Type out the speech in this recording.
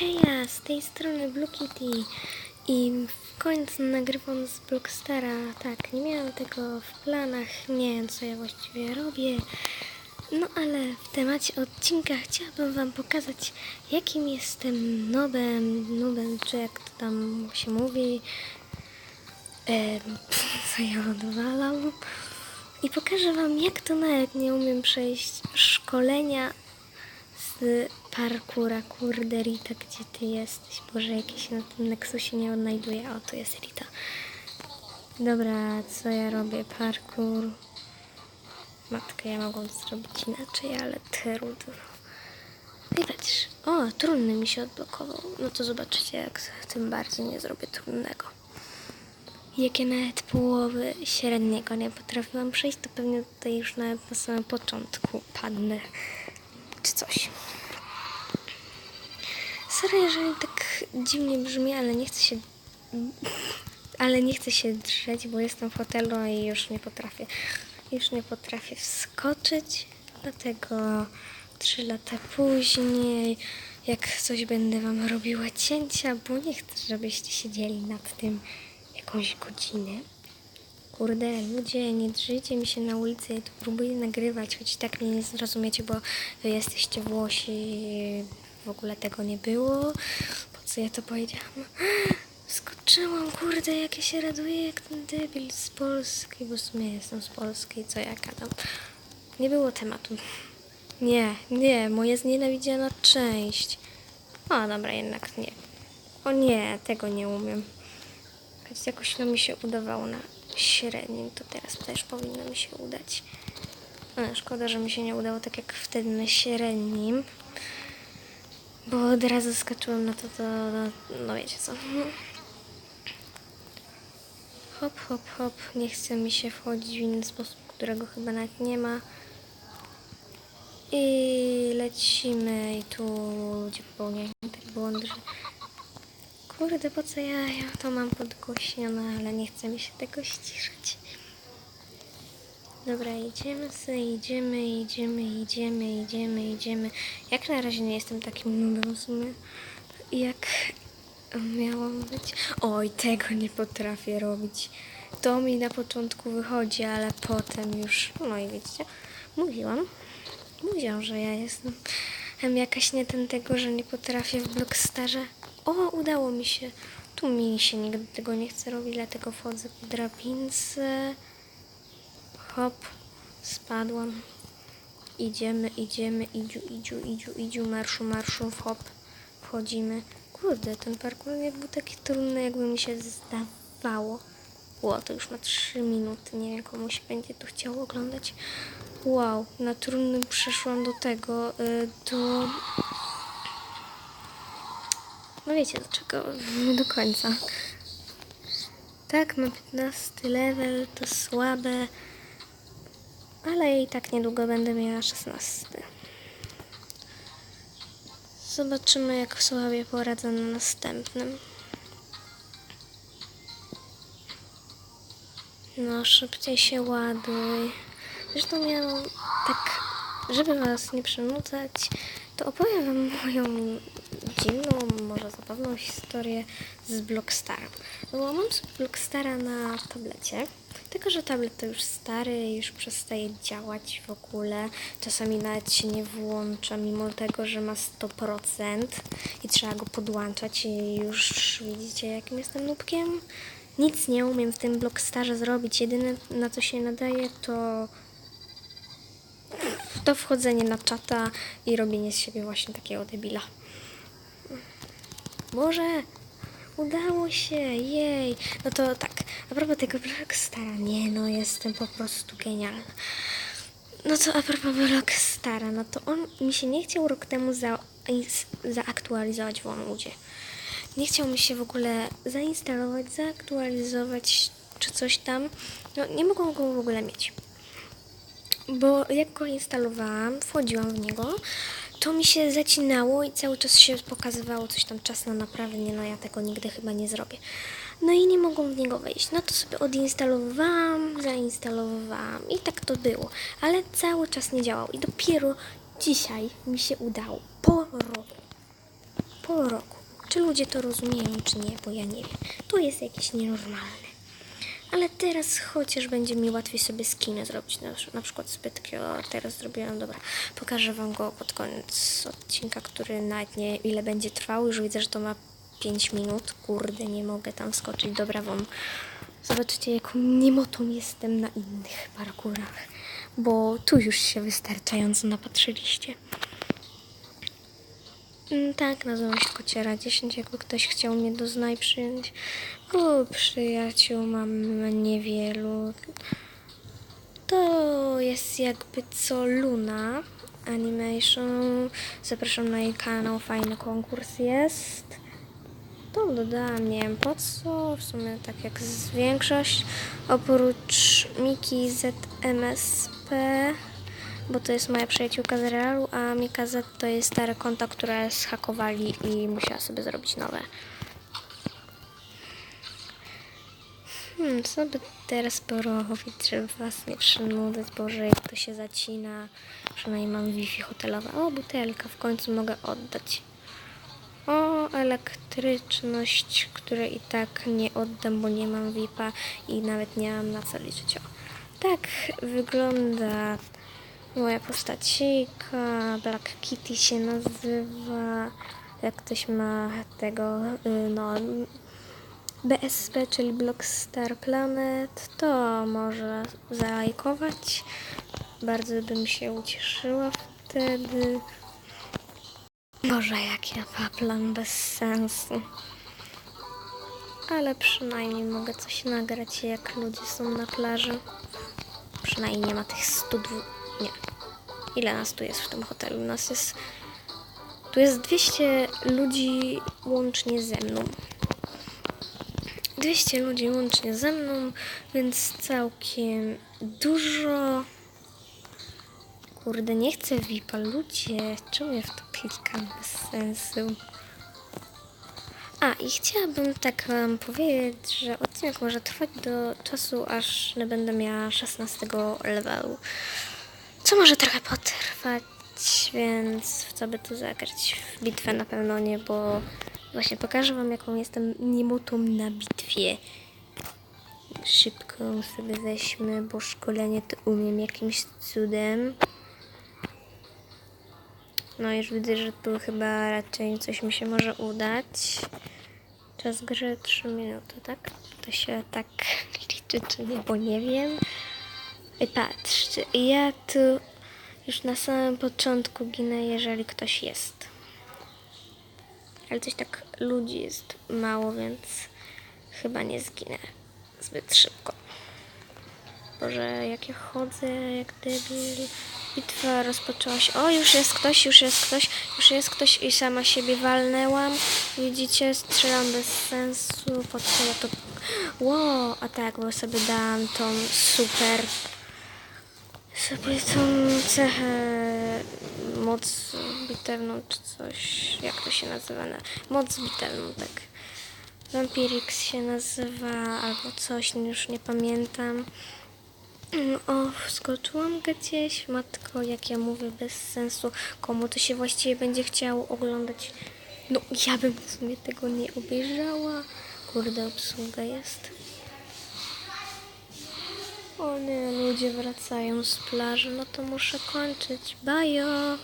Heja, z tej strony Blue Kitty i w końcu nagrywam z Blockstara. Tak, nie miałam tego w planach, nie wiem co ja właściwie robię. No ale w temacie odcinka chciałabym wam pokazać jakim jestem nobem, nubem, czy jak to tam się mówi. Co ja odwalam. I pokażę wam jak to nawet nie umiem przejść szkolenia z parkura, kurde Rita, gdzie ty jesteś? Boże, jakieś na tym Nexusie nie odnajduję. O, tu jest Rita. Dobra, co ja robię? Parkour. Matkę, ja mogłam zrobić inaczej, ale trudno. I patrz, o, trudny mi się odblokował. No to zobaczycie, jak tym bardziej nie zrobię trudnego. Jak ja nawet połowy średniego nie potrafiłam przejść, to pewnie tutaj już nawet na samym początku padnę. Czy coś. Sorry, jeżeli tak dziwnie brzmi, ale nie chcę się... Ale nie chcę się drzeć, bo jestem w hotelu i już nie potrafię. Już nie potrafię wskoczyć, dlatego trzy lata później, jak coś będę wam robiła cięcia, bo nie chcę, żebyście siedzieli nad tym jakąś godzinę. Kurde, ludzie, nie drzyjcie mi się na ulicy, ja tu próbuję nagrywać, choć tak mnie nie zrozumiecie, bo jesteście Włosi, w ogóle tego nie było. Po co ja to powiedziałam? Skoczyłam, kurde, jak ja się raduję, jak ten debil z Polski, bo w sumie jestem z Polski, co ja gadam. Nie było tematu. Nie, nie, moja znienawidziana część. O, dobra, jednak nie. O nie, tego nie umiem. Choć jakoś no mi się udawało na średnim, to teraz też powinno mi się udać. Ale szkoda, że mi się nie udało tak jak wtedy na średnim. Bo od razu skoczyłem na to, to no, wiecie co. Hop, hop, hop. Nie chce mi się wchodzić w inny sposób, którego chyba nawet nie ma. I lecimy i tu ludzie popełniają tak błąd, że Kurde, po co ja, ja to mam podgłośnione, ale nie chce mi się tego ściszać. Dobra, idziemy idziemy, idziemy, idziemy, idziemy, idziemy. Jak na razie nie jestem takim nudem w sumie, jak miałam być. Oj, tego nie potrafię robić. To mi na początku wychodzi, ale potem już, no i widzicie, mówiłam, mówiłam, że ja jestem em, jakaś nie ten tego, że nie potrafię w Blockstarze. O, udało mi się. Tu mi się nigdy tego nie chce robić, dlatego wchodzę po drabince. Hop, spadłam. Idziemy, idziemy, idziu, idziu, idziu, idziu, marszu, marszu, hop. Wchodzimy. Kurde, ten parkour nie był taki trudny, jakby mi się zdawało. Ło, to już ma 3 minuty, nie wiem, komuś będzie to chciało oglądać. Wow, na trudnym przeszłam do tego, y, do... No wiecie do czego, nie do końca. Tak, mam 15 level, to słabe, ale i tak niedługo będę miała 16. Zobaczymy, jak sobie poradzę na następnym. No, szybciej się ładuj. Zresztą ja tak, żeby was nie przynudzać, to opowiem wam moją dziwną, może zabawną historię z Blockstara. No bo mam sobie Blockstara na tablecie, tylko że tablet to już stary, już przestaje działać w ogóle. Czasami nawet się nie włącza, mimo tego, że ma 100% i trzeba go podłączać i już widzicie, jakim jestem nubkiem. Nic nie umiem w tym Blockstarze zrobić. Jedyne na co się nadaje to to wchodzenie na czata i robienie z siebie właśnie takiego debila. Boże, udało się, jej. No to tak, a propos tego Blockstara, nie no, jestem po prostu genialna. No to a propos Blockstara, no to on mi się nie chciał rok temu za, zaaktualizować w OneWoodzie. Nie chciał mi się w ogóle zainstalować, zaaktualizować czy coś tam. No nie mogłam go w ogóle mieć bo jak go instalowałam, wchodziłam w niego, to mi się zacinało i cały czas się pokazywało coś tam czas na naprawę. Nie no, ja tego nigdy chyba nie zrobię. No i nie mogłam w niego wejść. No to sobie odinstalowałam, zainstalowałam i tak to było. Ale cały czas nie działał i dopiero dzisiaj mi się udało. Po roku. Po roku. Czy ludzie to rozumieją, czy nie, bo ja nie wiem. To jest jakieś nienormalne. Ale teraz chociaż będzie mi łatwiej sobie skiny zrobić. Na, na przykład sobie takiego teraz zrobiłam, dobra. Pokażę wam go pod koniec odcinka, który nawet nie ile będzie trwał. Już widzę, że to ma 5 minut. Kurde, nie mogę tam skoczyć. Dobra, wam zobaczycie jaką niemotą jestem na innych parkurach. Bo tu już się wystarczająco napatrzyliście. Mm, Tak, nazywam się Kociera 10, jakby ktoś chciał mnie do znaj przyjąć. Przyjaciół mam niewielu. To jest jakby co Luna Animation. Zapraszam na jej kanał, fajny konkurs jest. To dodałam, nie wiem po co, w sumie tak jak z większość, oprócz Miki ZMSP, bo to jest moja przyjaciółka z Realu, a Mika Z to jest stare konta, które zhakowali i musiała sobie zrobić nowe. Hmm, co by teraz porobić, żeby was nie przynudzać? Boże, jak to się zacina. Przynajmniej mam Wi-Fi hotelowe. O, butelka, w końcu mogę oddać. O, elektryczność, której i tak nie oddam, bo nie mam VIP-a i nawet nie mam na co liczyć. O, tak wygląda moja postacika. Black Kitty się nazywa. Jak ktoś ma tego, y, no, BSP, czyli Blockstar Planet, to może zalajkować. Bardzo bym się ucieszyła wtedy. Boże, jak ja paplam bez sensu. Ale przynajmniej mogę coś nagrać, jak ludzie są na plaży. Przynajmniej nie ma tych 102... Nie. Ile nas tu jest w tym hotelu? Nas jest... Tu jest 200 ludzi łącznie ze mną. 200 ludzi łącznie ze mną, więc całkiem dużo. Kurde, nie chcę VIP-a, ludzie. Czemu ja w to klikam bez sensu? A, i chciałabym tak wam powiedzieć, że odcinek może trwać do czasu, aż nie będę miała 16 levelu. Co może trochę potrwać, więc w co by tu zagrać? W bitwę na pewno nie, bo właśnie pokażę wam, jaką jestem niemotą na bitwie. Szybko sobie weźmy, bo szkolenie to umiem jakimś cudem. No już widzę, że tu chyba raczej coś mi się może udać. Czas gry 3 minuty, tak? To się tak liczy, czy nie, bo nie wiem. I patrzcie, ja tu już na samym początku ginę, jeżeli ktoś jest. Ale coś tak ludzi jest mało, więc chyba nie zginę zbyt szybko. Boże, jak ja chodzę, jak debil. Bitwa rozpoczęła się. O, już jest ktoś, już jest ktoś, już jest ktoś i sama siebie walnęłam. Widzicie, strzelam bez sensu. Po co ja to... Wow, a tak, bo sobie dałam tą super... Sobie tą cechę moc bitewną czy coś. Jak to się nazywa? Na- Moc bitewną, tak. Vampirix się nazywa, albo coś, już nie pamiętam. O, skoczyłam gdzieś, matko, jak ja mówię, bez sensu. Komu to się właściwie będzie chciało oglądać? No, ja bym w sumie tego nie obejrzała. Kurde, obsługa jest. O nie, ludzie wracają z plaży, no to muszę kończyć. Bajo!